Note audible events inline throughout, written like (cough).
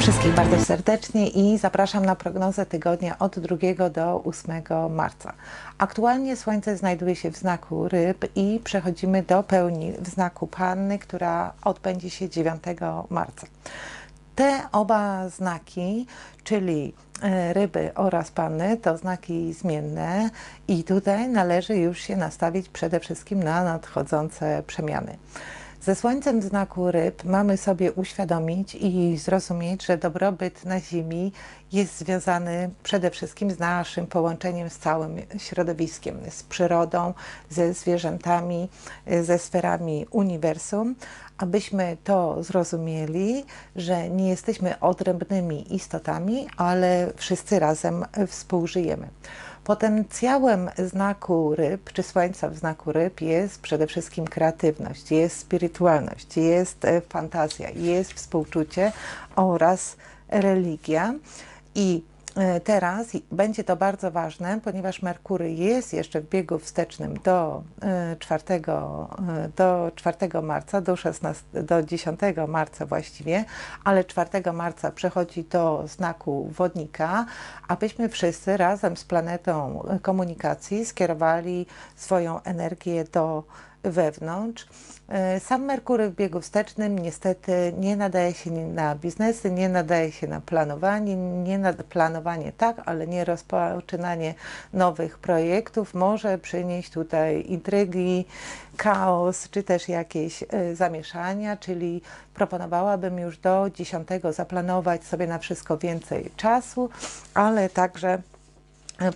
wszystkich bardzo serdecznie i zapraszam na prognozę tygodnia od 2 do 8 marca. Aktualnie Słońce znajduje się w znaku ryb i przechodzimy do pełni w znaku panny, która odbędzie się 9 marca. Te oba znaki, czyli e, ryby oraz panny, to znaki zmienne i tutaj należy już się nastawić przede wszystkim na nadchodzące przemiany. Ze Słońcem w znaku ryb mamy sobie uświadomić i zrozumieć, że dobrobyt na Ziemi jest związany przede wszystkim z naszym połączeniem z całym środowiskiem, z przyrodą, ze zwierzętami, ze sferami uniwersum, abyśmy to zrozumieli, że nie jesteśmy odrębnymi istotami, ale wszyscy razem współżyjemy. Potencjałem znaku ryb, czy słońca w znaku ryb jest przede wszystkim kreatywność, jest spirytualność, jest e, fantazja, jest współczucie oraz religia. I teraz będzie to bardzo ważne, ponieważ Merkury jest jeszcze w biegu wstecznym do 4, e, do 4 marca, do, 16, do 10 marca właściwie, ale 4 marca przechodzi do znaku wodnika, abyśmy wszyscy razem z planetą komunikacji skierowali swoją energię do wewnątrz. E, sam Merkury w biegu wstecznym niestety nie nadaje się na biznesy, nie nadaje się na planowanie, nie na planowanie tak, ale nie rozpoczynanie nowych projektów może przynieść tutaj intrygi, chaos, czy też jakieś e, zamieszania, czyli proponowałabym już do 10 zaplanować sobie na wszystko więcej czasu, ale także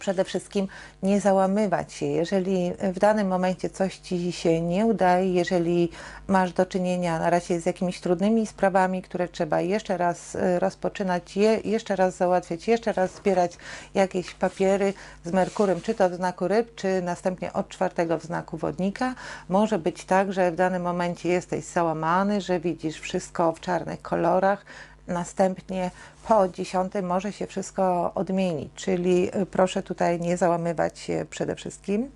przede wszystkim nie załamywać się. Jeżeli w danym momencie coś Ci się nie udaje, jeżeli masz do czynienia na razie z jakimiś trudnymi sprawami, które trzeba jeszcze raz e, rozpoczynać, je, jeszcze raz załatwiać, jeszcze raz zbierać jakieś papiery z Merkurem, czy to w znaku ryb, czy następnie od czwartego w znaku wodnika, może być tak, że w danym momencie jesteś załamany, że widzisz wszystko w czarnych kolorach, Następnie po 10 może się wszystko odmienić, czyli y, proszę tutaj nie załamywać się przede wszystkim.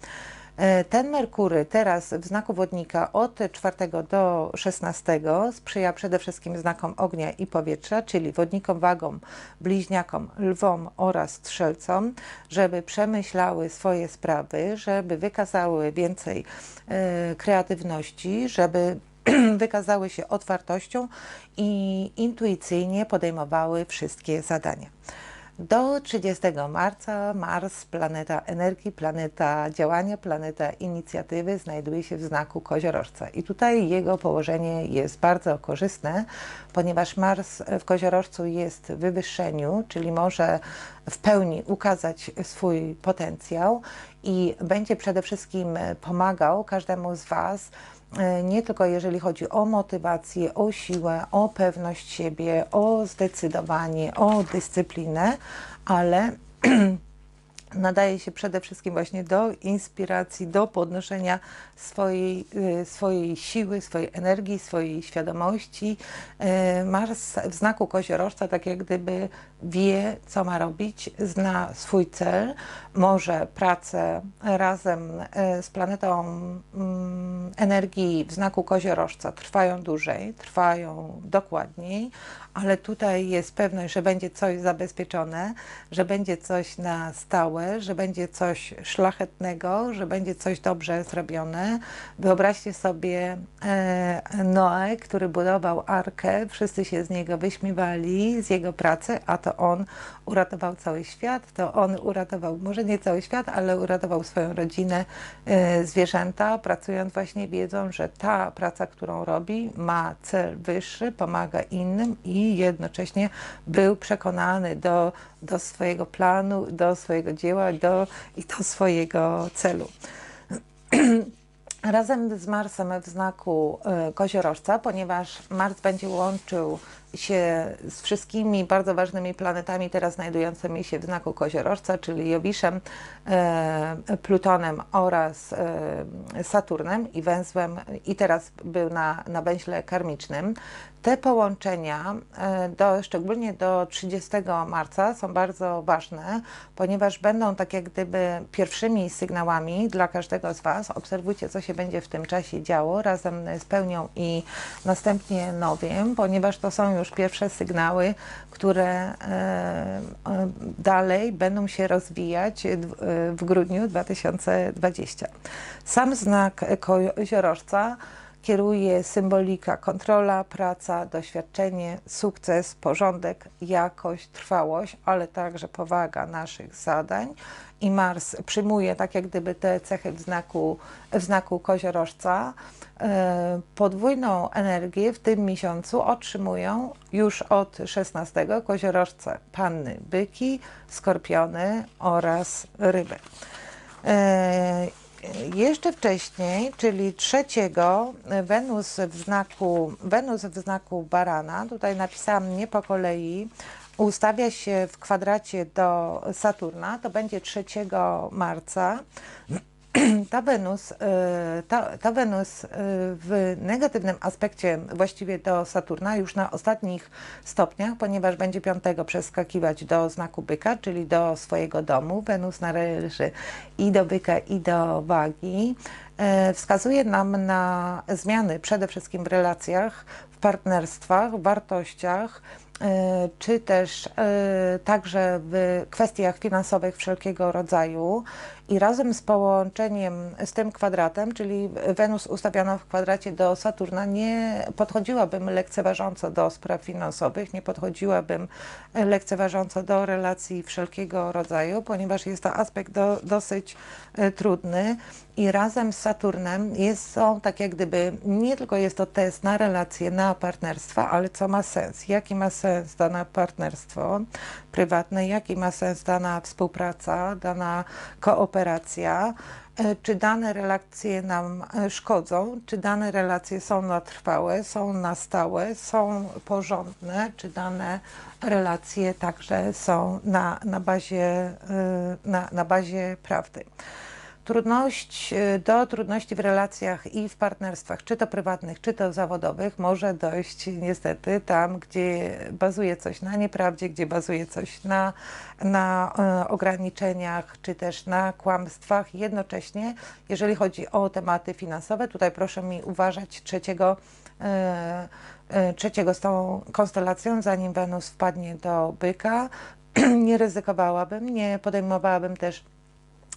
Y, ten Merkury teraz w znaku wodnika od 4 do 16 sprzyja przede wszystkim znakom ognia i powietrza, czyli wodnikom, wagom, bliźniakom, lwom oraz strzelcom, żeby przemyślały swoje sprawy, żeby wykazały więcej y, kreatywności, żeby (clears throat) wykazały się otwartością i intuicyjnie podejmowały wszystkie zadania. Do 30 marca Mars, planeta energii, planeta działania, planeta inicjatywy, znajduje się w znaku koziorożca. I tutaj jego położenie jest bardzo korzystne, ponieważ Mars w koziorożcu jest w wywyższeniu, czyli może w pełni ukazać swój potencjał i będzie przede wszystkim pomagał każdemu z Was nie tylko jeżeli chodzi o motywację, o siłę, o pewność siebie, o zdecydowanie, o dyscyplinę, ale (clears throat) nadaje się przede wszystkim właśnie do inspiracji, do podnoszenia swojej, y, swojej siły, swojej energii, swojej świadomości. Y, Mars w znaku koziorożca tak jak gdyby wie, co ma robić, zna swój cel, może pracę razem y, z planetą mm, energii w znaku koziorożca trwają dłużej, trwają dokładniej, ale tutaj jest pewność, że będzie coś zabezpieczone, że będzie coś na stałe, że będzie coś szlachetnego, że będzie coś dobrze zrobione. Wyobraźcie sobie e, Noe, który budował arkę, wszyscy się z niego wyśmiewali, z jego pracy, a to on uratował cały świat, to on uratował, może nie cały świat, ale uratował swoją rodzinę, e, zwierzęta, pracując właśnie wiedzą, że ta praca, którą robi, ma cel wyższy, pomaga innym i jednocześnie był przekonany do, do swojego planu, do swojego dzieła do, i do swojego celu. (clears throat) Razem z Marsem w znaku y, koziorożca, ponieważ Mars będzie łączył się z wszystkimi bardzo ważnymi planetami teraz znajdującymi się w znaku koziorożca, czyli Jowiszem, e, Plutonem oraz e, Saturnem i węzłem i teraz był na, na węźle karmicznym. Te połączenia, e, do, szczególnie do 30 marca, są bardzo ważne, ponieważ będą tak jak gdyby pierwszymi sygnałami dla każdego z Was. Obserwujcie, co się będzie w tym czasie działo razem z pełnią i następnie nowiem, ponieważ to są już pierwsze sygnały, które e, e, dalej będą się rozwijać w, w grudniu 2020. Sam znak koziorożca kieruje symbolika, kontrola, praca, doświadczenie, sukces, porządek, jakość, trwałość, ale także powaga naszych zadań. I Mars przyjmuje tak jak gdyby te cechy w znaku, w znaku koziorożca. E, podwójną energię w tym miesiącu otrzymują już od 16 koziorożce panny, byki, skorpiony oraz ryby. Jeszcze wcześniej, czyli trzeciego, Wenus w znaku, Wenus w znaku barana, tutaj napisałam nie po kolei, ustawia się w kwadracie do Saturna, to będzie 3 marca. (clears throat) ta Wenus, y, ta, ta Wenus y, w negatywnym aspekcie właściwie do Saturna już na ostatnich stopniach, ponieważ będzie piątego przeskakiwać do znaku byka, czyli do swojego domu. Wenus należy i do byka, i do wagi. Y, wskazuje nam na zmiany przede wszystkim w relacjach, w partnerstwach, wartościach, czy też także w kwestiach finansowych wszelkiego rodzaju. I razem z połączeniem z tym kwadratem, czyli Wenus ustawiona w kwadracie do Saturna, nie podchodziłabym lekceważąco do spraw finansowych, nie podchodziłabym lekceważąco do relacji wszelkiego rodzaju, ponieważ jest to aspekt do, dosyć e, trudny i razem z Saturnem jest, są tak jak gdyby, nie tylko jest to test na relacje, na partnerstwa, ale co ma sens, jaki ma sens dane partnerstwo prywatne, jaki ma sens dana współpraca, dana kooperacja, operacja, e, czy dane relacje nam e, szkodzą, czy dane relacje są na trwałe, są na stałe, są porządne, czy dane relacje także są na, na, bazie, e, na, na bazie prawdy trudność, y, do trudności w relacjach i w partnerstwach, czy to prywatnych, czy to zawodowych, może dojść niestety tam, gdzie bazuje coś na nieprawdzie, gdzie bazuje coś na, na e, ograniczeniach, czy też na kłamstwach. Jednocześnie, jeżeli chodzi o tematy finansowe, tutaj proszę mi uważać trzeciego e, e, trzeciego z tą konstelacją, zanim Wenus wpadnie do byka, (clears throat) nie ryzykowałabym, nie podejmowałabym też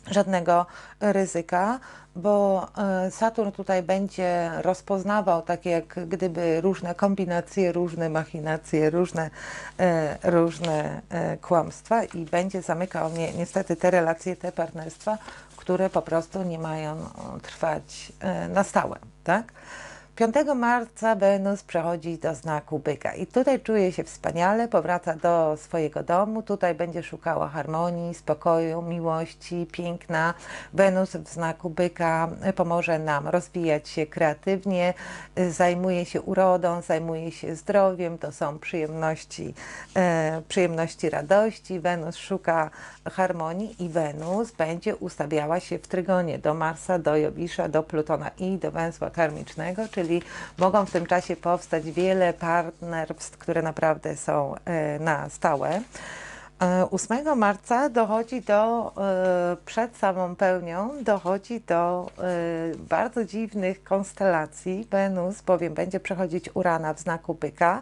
żadnego ryzyka, bo e, Saturn tutaj będzie rozpoznawał tak jak gdyby różne kombinacje, różne machinacje, różne, e, różne e, kłamstwa i będzie zamykał ni niestety te relacje, te partnerstwa, które po prostu nie mają trwać na stałe. Tak? 5 marca Wenus przechodzi do znaku byka i tutaj czuje się wspaniale, powraca do swojego domu, tutaj będzie szukała harmonii, spokoju, miłości, piękna. Wenus w znaku byka pomoże nam rozwijać się kreatywnie, zajmuje się urodą, zajmuje się zdrowiem, to są przyjemności, e, przyjemności radości. Wenus szuka harmonii i Wenus będzie ustawiała się w trygonie do Marsa, do Jowisza, do Plutona i do węzła karmicznego, czyli czyli mogą w tym czasie powstać wiele partnerstw, które naprawdę są e, na stałe. 8 e, marca dochodzi do, e, przed samą pełnią, dochodzi do bardzo dziwnych konstelacji. Wenus bowiem będzie przechodzić Urana w znaku byka,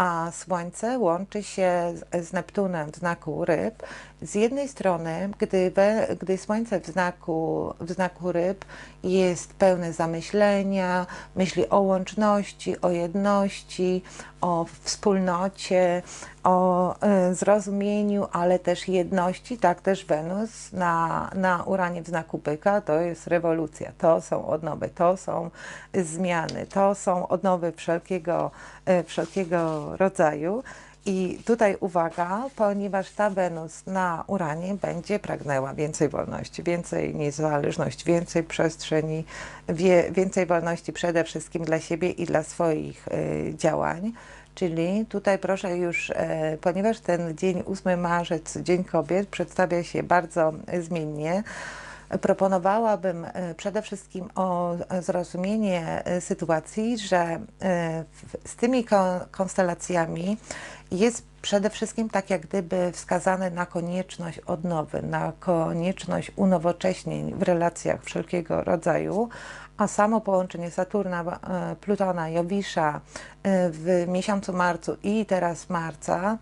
a Słońce łączy się z, Neptunem w znaku ryb. Z jednej strony, gdy, we, gdy Słońce w znaku, w znaku ryb jest pełne zamyślenia, myśli o łączności, o jedności, o wspólnocie, o y, zrozumieniu, ale też jedności, tak też Wenus na, na Uranie w znaku byka to jest rewolucja, to są odnowy, to są zmiany, to są odnowy wszelkiego, y, rodzaju. I tutaj uwaga, ponieważ ta Wenus na Uranie będzie pragnęła więcej wolności, więcej niezależności, więcej przestrzeni, wie, więcej wolności przede wszystkim dla siebie i dla swoich y, działań. Czyli tutaj proszę już, e, ponieważ ten dzień 8 marzec, Dzień Kobiet, przedstawia się bardzo zmiennie, proponowałabym e, przede wszystkim o zrozumienie e, sytuacji, że e, z tymi konstelacjami jest przede wszystkim tak jak gdyby wskazane na konieczność odnowy, na konieczność unowocześnień w relacjach wszelkiego rodzaju, a samo połączenie Saturna, Plutona, Jowisza w miesiącu marcu i teraz marca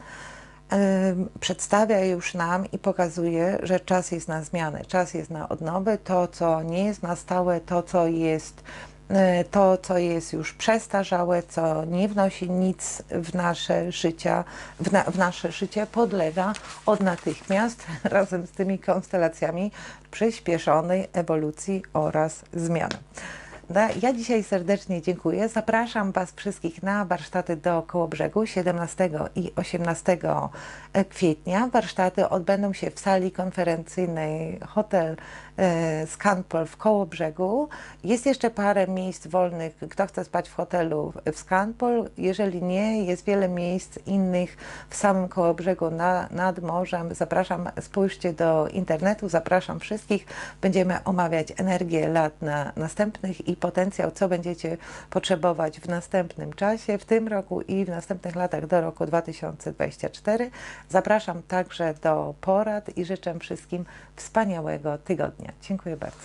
przedstawia już nam i pokazuje, że czas jest na zmianę, czas jest na odnowę, to co nie jest na stałe, to co jest e, to, co jest już przestarzałe, co nie wnosi nic w nasze życia, w, na, w nasze życie, podlega od natychmiast (laughs) razem z tymi konstelacjami przyspieszonej ewolucji oraz zmian. Ja dzisiaj serdecznie dziękuję. Zapraszam Was wszystkich na warsztaty do Kołobrzegu 17 i 18 kwietnia. Warsztaty odbędą się w sali konferencyjnej Hotel e, Scanpol w Kołobrzegu. Jest jeszcze parę miejsc wolnych. Kto chce spać w hotelu w Scanpol? Jeżeli nie, jest wiele miejsc innych w samym Kołobrzegu na, nad morzem. Zapraszam, spójrzcie do internetu, zapraszam wszystkich. Będziemy omawiać energię lat na, następnych i potencjał, co będziecie potrzebować w następnym czasie, w tym roku i w następnych latach do roku 2024. Zapraszam także do porad i życzę wszystkim wspaniałego tygodnia. Dziękuję bardzo.